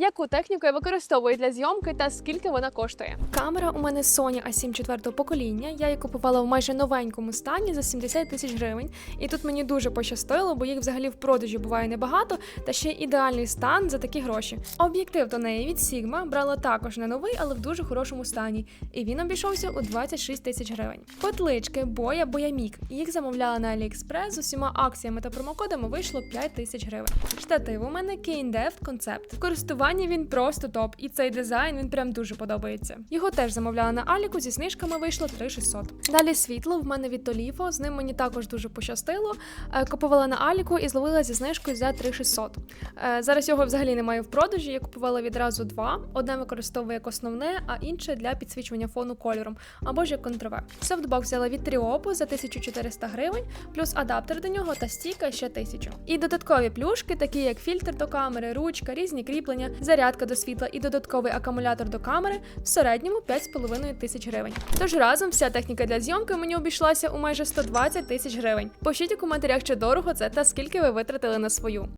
Яку техніку я використовую для зйомки та скільки вона коштує? Камера у мене Sony A7 четвертого покоління. Я її купувала в майже новенькому стані за 70 тисяч гривень. І тут мені дуже пощастило, бо їх взагалі в продажі буває небагато, та ще ідеальний стан за такі гроші. Об'єктив до неї від Sigma брала також не новий, але в дуже хорошому стані. І він обійшовся у 26 тисяч гривень. Котлички, боя, боямік. Їх замовляла на AliExpress з усіма акціями та промокодами вийшло 5 тисяч гривень. Штатив у мене Deft Concept. В користуванні він просто топ, і цей дизайн він прям дуже подобається. Його теж замовляла на Аліку зі знижками вийшло 3600. Далі світло в мене від Толіфо. З ним мені також дуже пощастило. Е, Купувала на Аліку і зловила зі знижкою за 3600. Е, Зараз його взагалі немає в продажі. Я купувала відразу два. Одне використовую як основне, а інше для підсвічування фону кольором або ж як контрове. Софтбокс взяла від Тріопу за 1400 гривень, плюс адаптер до нього та стійка ще 1000. І додаткові плюшки, такі як фільтр до камери, ручка, різні кріплення, зарядка до світла і додатковий акумулятор до камери в середньому 5,5 тисяч гривень. Тож разом вся техніка для зйомки мені обійшлася у майже 120 тисяч гривень. Пишіть у коментарях, чи дорого це та скільки ви витратили на свою.